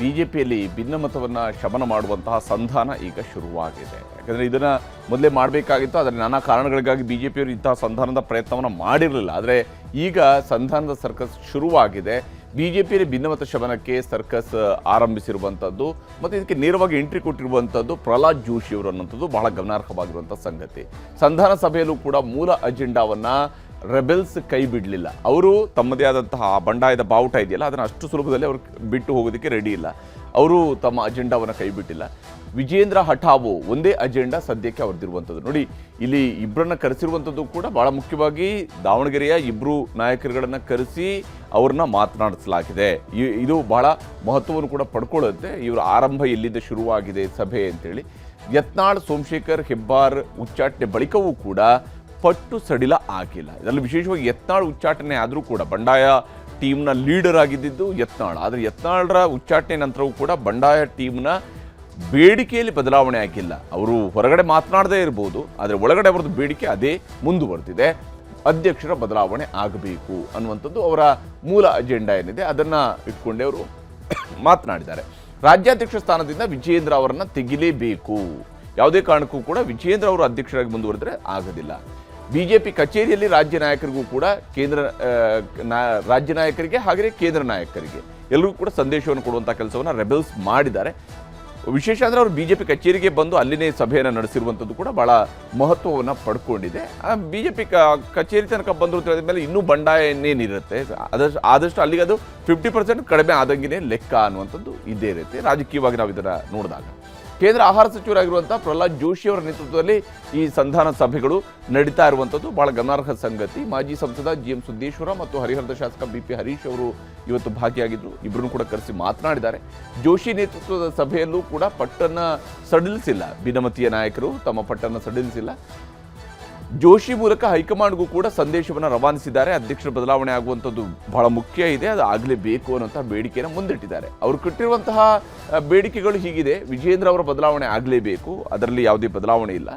ಬಿಜೆಪಿಯಲ್ಲಿ ಭಿನ್ನಮತವನ್ನು ಶಮನ ಮಾಡುವಂತಹ ಸಂಧಾನ ಈಗ ಶುರುವಾಗಿದೆ. ಯಾಕಂದರೆ ಇದನ್ನು ಮೊದಲೇ ಮಾಡಬೇಕಾಗಿತ್ತು, ಆದರೆ ನಾನಾ ಕಾರಣಗಳಿಗಾಗಿ ಬಿ ಜೆ ಪಿಯವರು ಇಂತಹ ಸಂಧಾನದ ಪ್ರಯತ್ನವನ್ನು ಮಾಡಿರಲಿಲ್ಲ. ಆದರೆ ಈಗ ಸಂಧಾನದ ಸರ್ಕಸ್ ಶುರುವಾಗಿದೆ. ಬಿ ಜೆ ಪಿಯಲ್ಲಿ ಭಿನ್ನಮತ ಶಮನಕ್ಕೆ ಸರ್ಕಸ್ ಆರಂಭಿಸಿರುವಂಥದ್ದು ಮತ್ತು ಇದಕ್ಕೆ ನೇರವಾಗಿ ಎಂಟ್ರಿ ಕೊಟ್ಟಿರುವಂಥದ್ದು ಪ್ರಹ್ಲಾದ್ ಜೋಶಿ ಅವರು ಅನ್ನೋಂಥದ್ದು ಬಹಳ ಗಮನಾರ್ಹವಾಗಿರುವಂಥ ಸಂಗತಿ. ಸಂಧಾನ ಸಭೆಯಲ್ಲೂ ಕೂಡ ಮೂಲ ಅಜೆಂಡಾವನ್ನು ರೆಬೆಲ್ಸ್ ಕೈ ಬಿಡಲಿಲ್ಲ. ಅವರು ತಮ್ಮದೇ ಆದಂತಹ ಬಂಡಾಯದ ಬಾವುಟ ಇದೆಯಲ್ಲ, ಅದನ್ನು ಅಷ್ಟು ಸುಲಭದಲ್ಲಿ ಅವರು ಬಿಟ್ಟು ಹೋಗೋದಕ್ಕೆ ರೆಡಿ ಇಲ್ಲ. ಅವರು ತಮ್ಮ ಅಜೆಂಡಾವನ್ನು ಕೈ ಬಿಟ್ಟಿಲ್ಲ. ವಿಜೇಂದ್ರ ಹಠಾವು ಒಂದೇ ಅಜೆಂಡಾ ಸದ್ಯಕ್ಕೆ ಅವ್ರದ್ದಿರುವಂಥದ್ದು. ನೋಡಿ, ಇಲ್ಲಿ ಇಬ್ಬರನ್ನ ಕರೆಸಿರುವಂಥದ್ದು ಕೂಡ ಭಾಳ ಮುಖ್ಯವಾಗಿ ದಾವಣಗೆರೆಯ ಇಬ್ಬರು ನಾಯಕರುಗಳನ್ನು ಕರೆಸಿ ಅವ್ರನ್ನ ಮಾತನಾಡಿಸಲಾಗಿದೆ. ಇದು ಬಹಳ ಮಹತ್ವವನ್ನು ಕೂಡ ಪಡ್ಕೊಳ್ಳುತ್ತೆ. ಇವರ ಆರಂಭ ಎಲ್ಲಿಂದ ಶುರುವಾಗಿದೆ ಸಭೆ ಅಂತೇಳಿ. ಯತ್ನಾಳ್, ಸೋಮಶೇಖರ್, ಹೆಬ್ಬಾರ್ ಉಚ್ಚಾಟನೆ ಬಳಿಕವೂ ಕೂಡ ಪಟ್ಟು ಸಡಿಲ ಆಗಿಲ್ಲ. ಇದರಲ್ಲಿ ವಿಶೇಷವಾಗಿ ಯತ್ನಾಳ್ ಉಚ್ಚಾಟನೆ ಆದರೂ ಕೂಡ ಬಂಡಾಯ ಟೀಮ್ನ ಲೀಡರ್ ಆಗಿದ್ದಿದ್ದು ಯತ್ನಾಳ್. ಆದರೆ ಯತ್ನಾಳ್ರ ಉಚ್ಚಾಟನೆ ನಂತರವೂ ಕೂಡ ಬಂಡಾಯ ಟೀಮ್ನ ಬೇಡಿಕೆಯಲ್ಲಿ ಬದಲಾವಣೆ ಆಗಿಲ್ಲ. ಅವರು ಹೊರಗಡೆ ಮಾತನಾಡದೇ ಇರ್ಬೋದು, ಆದರೆ ಒಳಗಡೆ ಅವರದ್ದು ಬೇಡಿಕೆ ಅದೇ ಮುಂದುವರೆದಿದೆ. ಅಧ್ಯಕ್ಷರ ಬದಲಾವಣೆ ಆಗಬೇಕು ಅನ್ನುವಂಥದ್ದು ಅವರ ಮೂಲ ಅಜೆಂಡಾ ಏನಿದೆ, ಅದನ್ನು ಇಟ್ಕೊಂಡೇ ಅವರು ಮಾತನಾಡಿದ್ದಾರೆ. ರಾಜ್ಯಾಧ್ಯಕ್ಷ ಸ್ಥಾನದಿಂದ ವಿಜಯೇಂದ್ರ ಅವರನ್ನು ತೆಗಿಲೇಬೇಕು. ಯಾವುದೇ ಕಾರಣಕ್ಕೂ ಕೂಡ ವಿಜಯೇಂದ್ರ ಅವರು ಅಧ್ಯಕ್ಷರಾಗಿ ಮುಂದುವರೆದ್ರೆ ಆಗೋದಿಲ್ಲ. ಬಿಜೆಪಿ ಕಚೇರಿಯಲ್ಲಿ ರಾಜ್ಯ ನಾಯಕರಿಗೂ ಕೂಡ ಕೇಂದ್ರ ರಾಜ್ಯ ನಾಯಕರಿಗೆ ಹಾಗೆಯೇ ಕೇಂದ್ರ ನಾಯಕರಿಗೆ ಎಲ್ಲರಿಗೂ ಕೂಡ ಸಂದೇಶವನ್ನು ಕೊಡುವಂಥ ಕೆಲಸವನ್ನು ರೆಬೆಲ್ಸ್ ಮಾಡಿದ್ದಾರೆ. ವಿಶೇಷ ಅಂದರೆ ಅವರು ಪಿ ಕಚೇರಿಗೆ ಬಂದು ಅಲ್ಲಿನೇ ಸಭೆಯನ್ನು ನಡೆಸಿರುವಂಥದ್ದು ಕೂಡ ಭಾಳ ಮಹತ್ವವನ್ನು ಪಡ್ಕೊಂಡಿದೆ. ಬಿ ಜೆ ಪಿ ಕಚೇರಿ ತನಕ ಬಂದರು ಅಂತ ಮೇಲೆ ಇನ್ನೂ ಬಂಡಾಯ ಇನ್ನೇನಿರುತ್ತೆ. ಆದಷ್ಟು ಆದಷ್ಟು ಅಲ್ಲಿಗೆ ಅದು ಫಿಫ್ಟಿ ಪರ್ಸೆಂಟ್ ಕಡಿಮೆ ಆದಂಗೆ ಲೆಕ್ಕ ಅನ್ನುವಂಥದ್ದು ಇದ್ದೇ ಇರುತ್ತೆ. ರಾಜಕೀಯವಾಗಿ ನಾವು ಇದನ್ನು ನೋಡಿದಾಗ. ಕೇಂದ್ರ ಆಹಾರ ಸಚಿವರಾಗಿರುವಂಥ ಪ್ರಹ್ಲಾದ್ ಜೋಶಿ ಅವರ ನೇತೃತ್ವದಲ್ಲಿ ಈ ಸಂಧಾನ ಸಭೆಗಳು ನಡೀತಾ ಇರುವಂಥದ್ದು. ಬಹಳ ಗಮನಾರ್ಹ ಸಂಗತಿ. ಮಾಜಿ ಸಂಸದ ಜಿ ಎಂ ಸಿದ್ದೇಶ್ವರ ಮತ್ತು ಹರಿಹರದ ಶಾಸಕ ಬಿ ಪಿ ಹರೀಶ್ ಅವರು ಇವತ್ತು ಭಾಗಿಯಾಗಿದ್ದರು ಇಬ್ಬರನ್ನು ಕೂಡ ಕರೆಸಿ ಮಾತನಾಡಿದ್ದಾರೆ. ಜೋಶಿ ನೇತೃತ್ವದ ಸಭೆಯಲ್ಲೂ ಕೂಡ ಪಟ್ಟನ್ನ ಸಡಿಲಿಸಿಲ್ಲ. ಭಿನ್ನಮತೀಯ ನಾಯಕರು ತಮ್ಮ ಪಟ್ಟನ್ನು ಸಡಿಲಿಸಿಲ್ಲ. ಜೋಶಿ ಮೂಲಕ ಹೈಕಮಾಂಡ್ಗೂ ಕೂಡ ಸಂದೇಶವನ್ನು ರವಾನಿಸಿದ್ದಾರೆ. ಅಧ್ಯಕ್ಷರ ಬದಲಾವಣೆ ಆಗುವಂಥದ್ದು ಬಹಳ ಮುಖ್ಯ ಇದೆ. ಅದು ಆಗಲೇಬೇಕು ಅನ್ನೋಂಥ ಬೇಡಿಕೆಯನ್ನು ಮುಂದಿಟ್ಟಿದ್ದಾರೆ. ಅವರು ಕೊಟ್ಟಿರುವಂತಹ ಬೇಡಿಕೆಗಳು ಹೀಗಿದೆ. ವಿಜೇಂದ್ರ ಅವರ ಬದಲಾವಣೆ ಆಗಲೇಬೇಕು. ಅದರಲ್ಲಿ ಯಾವುದೇ ಬದಲಾವಣೆ ಇಲ್ಲ.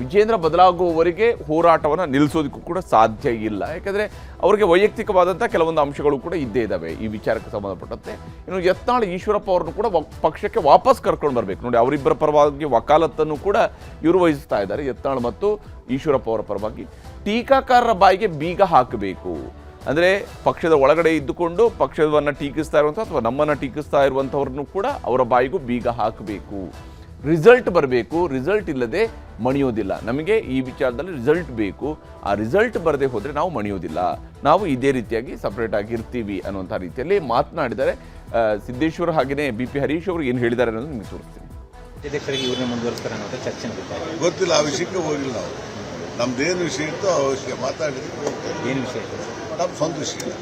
ವಿಜೇಂದ್ರ ಬದಲಾಗುವವರೆಗೆ ಹೋರಾಟವನ್ನು ನಿಲ್ಲಿಸೋದಕ್ಕೂ ಕೂಡ ಸಾಧ್ಯ ಇಲ್ಲ. ಯಾಕಂದರೆ ಅವರಿಗೆ ವೈಯಕ್ತಿಕವಾದಂಥ ಕೆಲವೊಂದು ಅಂಶಗಳು ಕೂಡ ಇದ್ದೇ ಇದ್ದಾವೆ ಈ ವಿಚಾರಕ್ಕೆ ಸಂಬಂಧಪಟ್ಟಂತೆ. ಇನ್ನು ಯತ್ನಾಳ್ ಈಶ್ವರಪ್ಪ ಅವರನ್ನು ಕೂಡ ಪಕ್ಷಕ್ಕೆ ವಾಪಸ್ ಕರ್ಕೊಂಡು ಬರಬೇಕು. ನೋಡಿ, ಅವರಿಬ್ಬರ ಪರವಾಗಿ ವಕಾಲತ್ತನ್ನು ಕೂಡ ಇವರು ವಹಿಸ್ತಾ ಇದ್ದಾರೆ, ಯತ್ನಾಳ್ ಮತ್ತು ಈಶ್ವರಪ್ಪ ಅವರ ಪರವಾಗಿ. ಟೀಕಾಕಾರರ ಬಾಯಿಗೆ ಬೀಗ ಹಾಕಬೇಕು. ಅಂದರೆ ಪಕ್ಷದ ಒಳಗಡೆ ಇದ್ದುಕೊಂಡು ಪಕ್ಷವನ್ನು ಟೀಕಿಸ್ತಾ ಇರುವಂಥ ಅಥವಾ ನಮ್ಮನ್ನು ಟೀಕಿಸ್ತಾ ಇರುವಂಥವ್ರನ್ನು ಕೂಡ ಅವರ ಬಾಯಿಗೂ ಬೀಗ ಹಾಕಬೇಕು. ರಿಸಲ್ಟ್ ಬರಬೇಕು ರಿಸಲ್ಟ್ ಇಲ್ಲದೆ ಮಣಿಯೋದಿಲ್ಲ. ನಮಗೆ ಈ ವಿಚಾರದಲ್ಲಿ ರಿಸಲ್ಟ್ ಬೇಕು. ಆ ರಿಸಲ್ಟ್ ಬರದೆ ಹೋದರೆ ನಾವು ಮಣಿಯೋದಿಲ್ಲ. ನಾವು ಇದೇ ರೀತಿಯಾಗಿ ಸಪ್ರೇಟ್ ಆಗಿರ್ತೀವಿ ಅನ್ನುವಂಥ ರೀತಿಯಲ್ಲಿ ಮಾತನಾಡಿದರೆ ಸಿದ್ದೇಶ್ವರ ಹಾಗೆಯೇ ಬಿ ಪಿ ಹರೀಶ್ ಅವರು ಏನು ಹೇಳಿದ್ದಾರೆ ಅನ್ನೋದು ನಿಮಗೆ ತೋರಿಸ್ತೀನಿ. ಅಧ್ಯಕ್ಷರಿಗೆ ಇವ್ರನ್ನೇ ಮುಂದುವರಿಸ್ತಾರೆ ಅನ್ನೋ ಚರ್ಚೆ ಗೊತ್ತಿಲ್ಲ ಆ ವಿಷಯಕ್ಕೆ ಹೋಗಿಲ್ಲ ನಾವು ನಮ್ದೇನು ವಿಷಯ ಇತ್ತು ಆ ವಿಷಯ ಮಾತಾಡಿದ್ರೆ ಏನು ವಿಷಯ ನಮ್ಮ ಸ್ವಂತ ವಿಷಯ.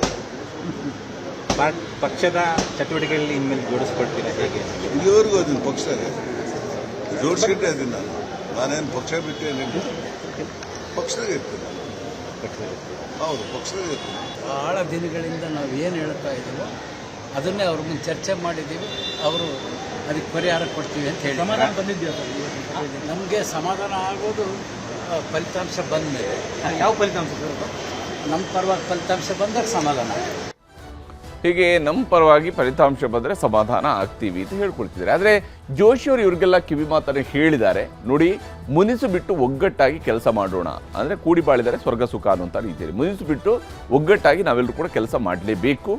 ಪಕ್ಷದ ಚಟುವಟಿಕೆಗಳಲ್ಲಿ ಇನ್ಮೇಲೆ ಜೋಡಿಸ್ಕೊಳ್ತೀರಾ ಹೇಗೆ? ಇಲ್ಲಿವರೆಗೂ ಅದನ್ನು ಪಕ್ಷದಾಗ ಜೋಡಿಸಿಟ್ಟೆ ಅದನ್ನ. ನಾನು ನಾನೇನು ಪಕ್ಷ ಬಿಟ್ಟೇನಿಲ್ಲ ಪಕ್ಷದಾಗ ಇರ್ತೀನಿ. ಹೌದು ಪಕ್ಷದಾಗ ಇರ್ತೀನಿ. ಬಹಳ ದಿನಗಳಿಂದ ನಾವು ಏನು ಹೇಳ್ತಾ ಇದ್ದೀವೋ ಅದನ್ನೇ ಅವ್ರ ಮುಂದೆ ಚರ್ಚೆ ಮಾಡಿದ್ದೀವಿ. ಅವರು ಅದಕ್ಕೆ ಪರಿಹಾರ ಕೊಡ್ತೀವಿ ಅಂತ ಹೇಳಿ ಸಮಾಧಾನ ಬಂದಿದ್ದೀವಿ ನಮಗೆ ಸಮಾಧಾನ ಆಗೋದು ಫಲಿತಾಂಶ ಬಂದ ಮೇಲೆ ಯಾವ ಫಲಿತಾಂಶ ನಮ್ಮ ಪರವಾಗಿ ಫಲಿತಾಂಶ ಬಂದಾಗ ಸಮಾಧಾನ ಹೀಗೆ ನಮ್ಮ ಪರವಾಗಿ ಫಲಿತಾಂಶ ಬಂದರೆ ಸಮಾಧಾನ ಆಗ್ತೀವಿ ಅಂತ ಹೇಳ್ಕೊಳ್ತಿದ್ದಾರೆ. ಆದರೆ ಜೋಶಿಯವರು ಇವ್ರಿಗೆಲ್ಲ ಕಿವಿ ಮಾತನ್ನು ಹೇಳಿದ್ದಾರೆ. ನೋಡಿ, ಮುನಿಸು ಬಿಟ್ಟು ಒಗ್ಗಟ್ಟಾಗಿ ಕೆಲಸ ಮಾಡೋಣ. ಅಂದರೆ ಕೂಡಿ ಬಾಳಿದರೆ ಸ್ವರ್ಗ ಸುಖ ಅನ್ನುವಂಥ ರೀತಿಯಲ್ಲಿ. ಮುನಿಸು ಬಿಟ್ಟು ಒಗ್ಗಟ್ಟಾಗಿ ನಾವೆಲ್ಲರೂ ಕೂಡ ಕೆಲಸ ಮಾಡಲೇಬೇಕು.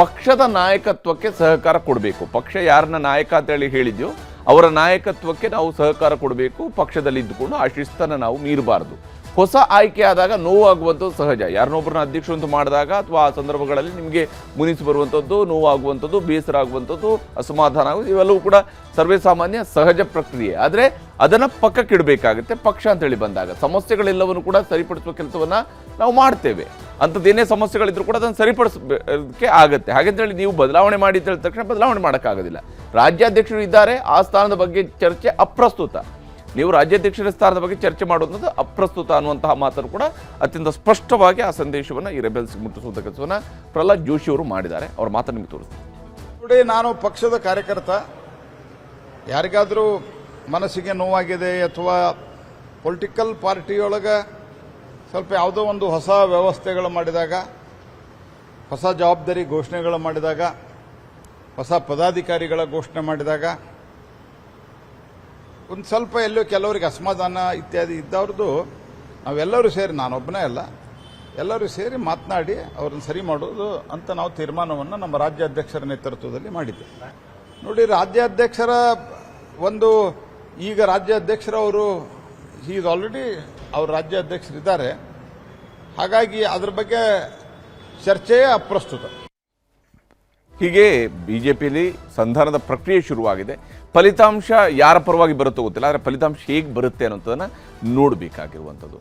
ಪಕ್ಷದ ನಾಯಕತ್ವಕ್ಕೆ ಸಹಕಾರ ಕೊಡಬೇಕು. ಪಕ್ಷ ಯಾರನ್ನ ನಾಯಕ ಅಂತೇಳಿ ಹೇಳಿದ್ಯೋ, ಅವರ ನಾಯಕತ್ವಕ್ಕೆ ನಾವು ಸಹಕಾರ ಕೊಡಬೇಕು. ಪಕ್ಷದಲ್ಲಿ ಇದ್ದುಕೊಂಡು ಆ ಶಿಸ್ತನ್ನು ನಾವು ಮೀರಬಾರ್ದು. ಹೊಸ ಆಯ್ಕೆ ಆದಾಗ ನೋವಾಗುವಂಥದ್ದು ಸಹಜ. ಯಾರನ್ನೊಬ್ಬರನ್ನ ಅಧ್ಯಕ್ಷರು ಅಂತ ಮಾಡಿದಾಗ ಅಥವಾ ಆ ಸಂದರ್ಭಗಳಲ್ಲಿ ನಿಮಗೆ ಮುನಿಸಿ ಬರುವಂಥದ್ದು, ನೋವಾಗುವಂಥದ್ದು, ಬೇಸರ ಆಗುವಂಥದ್ದು, ಅಸಮಾಧಾನ ಆಗುವುದು ಇವೆಲ್ಲವೂ ಕೂಡ ಸರ್ವೇ ಸಾಮಾನ್ಯ ಸಹಜ ಪ್ರಕ್ರಿಯೆ. ಆದರೆ ಅದನ್ನು ಪಕ್ಕಕ್ಕಿಡಬೇಕಾಗುತ್ತೆ ಪಕ್ಷ ಅಂತೇಳಿ ಬಂದಾಗ. ಸಮಸ್ಯೆಗಳೆಲ್ಲವನ್ನು ಕೂಡ ಸರಿಪಡಿಸುವ ಕೆಲಸವನ್ನು ನಾವು ಮಾಡ್ತೇವೆ. ಅಂಥದ್ದೇನೇ ಸಮಸ್ಯೆಗಳಿದ್ರು ಕೂಡ ಅದನ್ನು ಸರಿಪಡಿಸಕ್ಕೆ ಆಗುತ್ತೆ. ಹಾಗಂತೇಳಿ ನೀವು ಬದಲಾವಣೆ ಮಾಡಿ ತಕ್ಷಣ ಬದಲಾವಣೆ ಮಾಡೋಕ್ಕಾಗೋದಿಲ್ಲ. ರಾಜ್ಯಾಧ್ಯಕ್ಷರು ಇದ್ದಾರೆ, ಆ ಸ್ಥಾನದ ಬಗ್ಗೆ ಚರ್ಚೆ ಅಪ್ರಸ್ತುತ. ನೀವು ರಾಜ್ಯಾಧ್ಯಕ್ಷರ ಸ್ಥಾನದ ಬಗ್ಗೆ ಚರ್ಚೆ ಮಾಡುವಂಥದ್ದು ಅಪ್ರಸ್ತುತ ಅನ್ನುವಂತಹ ಮಾತನ್ನು ಕೂಡ ಅತ್ಯಂತ ಸ್ಪಷ್ಟವಾಗಿ ಆ ಸಂದೇಶವನ್ನು ಈ ರೆಬೆಲ್ಸ್ಗೆ ಮುಟ್ಟಿಸುವಂಥ ಕೆಲಸವನ್ನು ಪ್ರಹ್ಲಾದ್ ಜೋಶಿ ಅವರು ಮಾಡಿದ್ದಾರೆ. ಅವ್ರ ಮಾತನ್ನು ನಿಮಗೆ ತೋರಿಸ್ತಾರೆ ನಾನು ಪಕ್ಷದ ಕಾರ್ಯಕರ್ತ. ಯಾರಿಗಾದರೂ ಮನಸ್ಸಿಗೆ ನೋವಾಗಿದೆ ಅಥವಾ ಪೊಲಿಟಿಕಲ್ ಪಾರ್ಟಿಯೊಳಗೆ ಸ್ವಲ್ಪ ಯಾವುದೋ ಒಂದು ಹೊಸ ವ್ಯವಸ್ಥೆಗಳು ಮಾಡಿದಾಗ, ಹೊಸ ಜವಾಬ್ದಾರಿ ಘೋಷಣೆಗಳು ಮಾಡಿದಾಗ, ಹೊಸ ಪದಾಧಿಕಾರಿಗಳ ಘೋಷಣೆ ಮಾಡಿದಾಗ ಒಂದು ಸ್ವಲ್ಪ ಎಲ್ಲೋ ಕೆಲವರಿಗೆ ಅಸಮಾಧಾನ ಇತ್ಯಾದಿ ಇದ್ದವ್ರದ್ದು ನಾವೆಲ್ಲರೂ ಸೇರಿ, ನಾನೊಬ್ಬನೇ ಅಲ್ಲ, ಎಲ್ಲರೂ ಸೇರಿ ಮಾತನಾಡಿ ಅವ್ರನ್ನ ಸರಿ ಮಾಡೋದು ಅಂತ ನಾವು ತೀರ್ಮಾನವನ್ನು ನಮ್ಮ ರಾಜ್ಯಾಧ್ಯಕ್ಷರ ನೇತೃತ್ವದಲ್ಲಿ ಮಾಡಿದ್ದೆ ನೋಡಿ, ರಾಜ್ಯಾಧ್ಯಕ್ಷರ ಒಂದು, ಈಗ ರಾಜ್ಯಾಧ್ಯಕ್ಷರವರು ಈಸ್ ಆಲ್ರೆಡಿ ಅವ್ರ ರಾಜ್ಯಾಧ್ಯಕ್ಷರಿದ್ದಾರೆ. ಹಾಗಾಗಿ ಅದ್ರ ಬಗ್ಗೆ ಚರ್ಚೆಯೇ ಅಪ್ರಸ್ತುತ. ಹೀಗೆ ಬಿ ಜೆ ಪಿಯಲ್ಲಿ ಸಂಧಾನದ ಪ್ರಕ್ರಿಯೆ ಶುರುವಾಗಿದೆ. ಫಲಿತಾಂಶ ಯಾರ ಪರವಾಗಿ ಬರುತ್ತೋ ಗೊತ್ತಿಲ್ಲ, ಆದರೆ ಫಲಿತಾಂಶ ಹೇಗೆ ಬರುತ್ತೆ ಅನ್ನೋದನ್ನು ನೋಡಬೇಕಾಗಿರುವಂಥದ್ದು.